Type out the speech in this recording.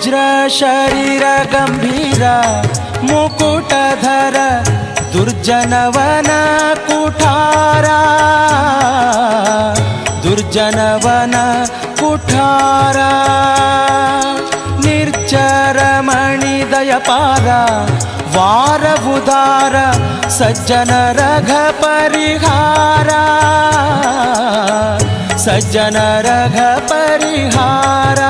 ವಜ್ರ ಶರೀರ ಗಂಭೀರ ಮುಕುಟಧರ ದುರ್ಜನವನ ಕುಠಾರ. ದುರ್ಜನವನ ಕುಠಾರ. ನಿರ್ಜರ ಮಣಿದಯಪಾರ ವಾರಬುಧಾರ ಸಜ್ಜನ ರಘ ಪರಿಹಾರ. ಸಜ್ಜನ ರಘ ಪರಿಹಾರ.